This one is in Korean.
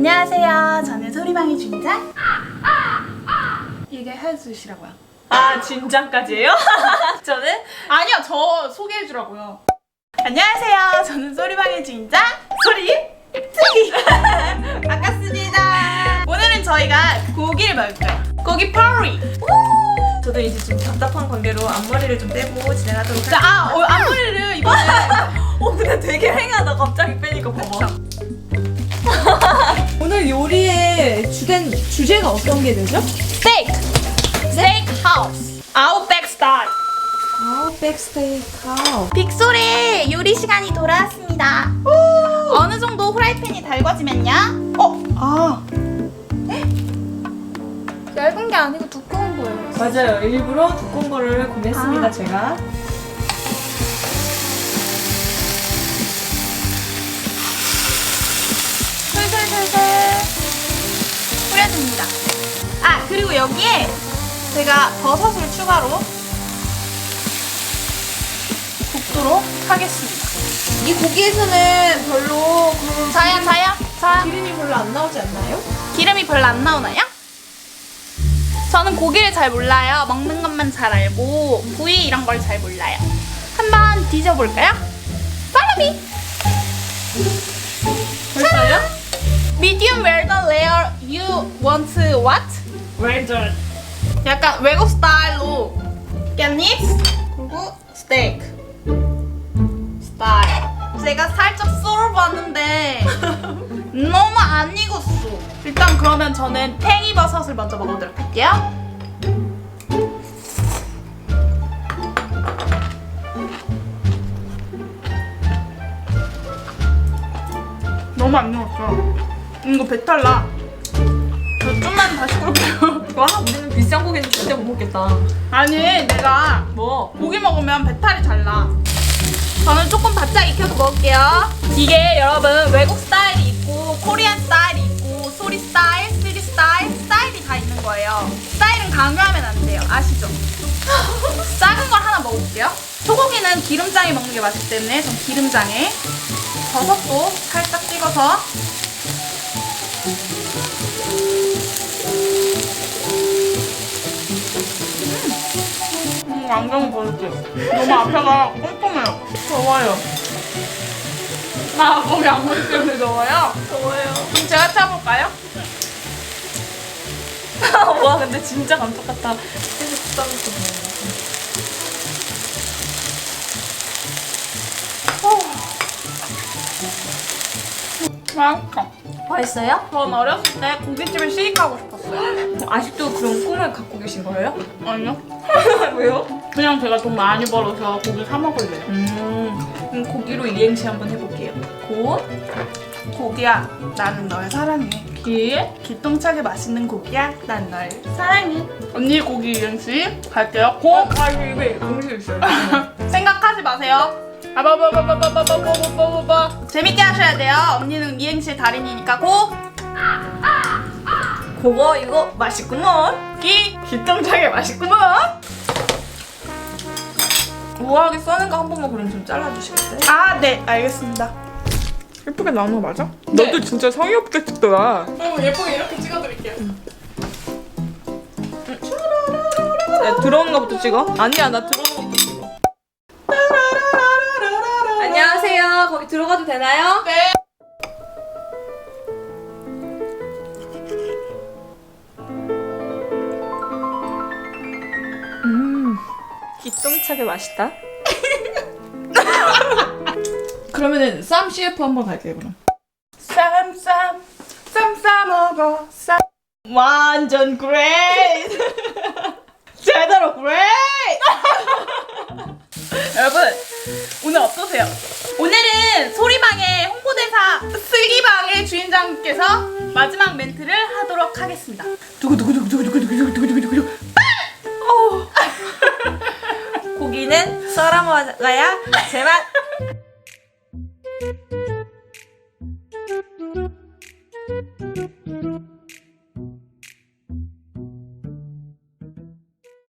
안녕하세요. 저는 소리방의 주인장. 이게 해주시라고요. 아 진짜까지예요? 저는 아니요, 저 소개해주라고요. 안녕하세요. 저는 소리방의 주인장 소리 소리 반갑습니다. 오늘은 저희가 고기를 먹을 거예요. 고기 파리. 저도 이제 좀 답답한 관계로 앞머리를 좀 떼고 진행하도록 자, 할게요. 아, 어, 앞머리를 이번에 어 근데 되게 횡하다 갑자기 빼니까 봐봐. 주제가 어떤 게 되죠? 스테이크. 스테이크 하우스. 아웃백 스타일. 아 백스테이크 하우. 빅소리 요리 시간이 돌아왔습니다. 어느 정도 후라이팬이 달궈지면요. 어, 아. 얇은 게 아니고 두꺼운 거예요. 맞아요. 일부러 두꺼운 거를 구매했습니다 아. 제가. 그리고 여기에 제가 버섯을 추가로 굽도록 하겠습니다. 이 고기에서는 별로 그 자야 자야 자 기름이 별로 안 나오지 않나요? 기름이 별로 안 나오나요? 저는 고기를 잘 몰라요. 먹는 것만 잘 알고 부위 이런 걸 잘 몰라요. 한번 뒤져볼까요? 팔로미 벌써요? medium well done layer you want to what? Done. 약간 외국 스타일로. 깻잎 그리고 스테이크. 스타일. 제가 살짝 썰어봤는데 너무 안 익었어. 일단 그러면 저는 팽이버섯을 먼저 먹어보도록 할게요. 너무 안 익었어. 이거 배탈 나 저 좀만 다시 끓을게요 와 우리는 비싼 고기는 진짜 못 먹겠다. 아니 내가 뭐? 고기 먹으면 배탈이 잘 나. 저는 조금 바짝 익혀서 먹을게요. 이게 여러분 외국 스타일이 있고 코리안 스타일이 있고 소리 스타일, 스리 스타일, 스타일이 다 있는 거예요. 스타일은 강요하면 안 돼요. 아시죠? 작은 걸 하나 먹어볼게요. 소고기는 기름장에 먹는 게 맛있기 때문에 전 기름장에 버섯도 살짝 찍어서 음, 안경 벗을게. 너무 앞에가 꼼꼼해요. 더워요. 나 거기 안 보기 때문에 더워요? 더워요. 그럼 제가 차볼까요? 와 근데 진짜 감쪽 같다. 계속 싸면서 맛있어. 맛있어요? 전 어렸을 때 고깃집을 시식하고 싶었어요. 아직도 그런 꿈을 갖고 계신 거예요? 아니요? 왜요? 그냥 제가 돈 많이 벌어서 고기 사 먹을래요. 음, 그럼 고기로 이행시 한번 해볼게요. 고, 고기야, 나는 널 사랑해. 기, 기똥차게 맛있는 고기야, 난 널 사랑해. 언니 고기 이행시 갈게요. 고! 아, 이거 왜 공식 있어요? 생각하지 마세요. 아바바바바바바바바바바바 재밌게 하셔야 돼요. 언니는 이행시의 달인이니까 고! 그거 이거 맛있구먼. 기! 기똥차게 맛있구먼. 우아하게 써는 거 한 번만 그럼 좀 잘라주시겠어요? 아, 네, 알겠습니다. 예쁘게 나오는 거 맞아? 네. 너도 진짜 성의 없게 찍더라. 어, 예쁘게 이렇게 찍어드릴게요. 야, 들어오는 거부터 찍어? 아니야, 나 들어오는 들어가도 되나요? 네. 음, 기똥차게 맛있다. 그러면은 쌈 CF 한번 갈게요 그럼. 쌈쌈 쌈 싸 먹어 쌈 완전 그레이트 제대로 그레이트 여러분 오늘 어떠세요? 주인장께서 마지막 멘트를 하도록 하겠습니다. 두구두구두구두구두구두구두구두구두구 고기는 썰어 먹어야 제맛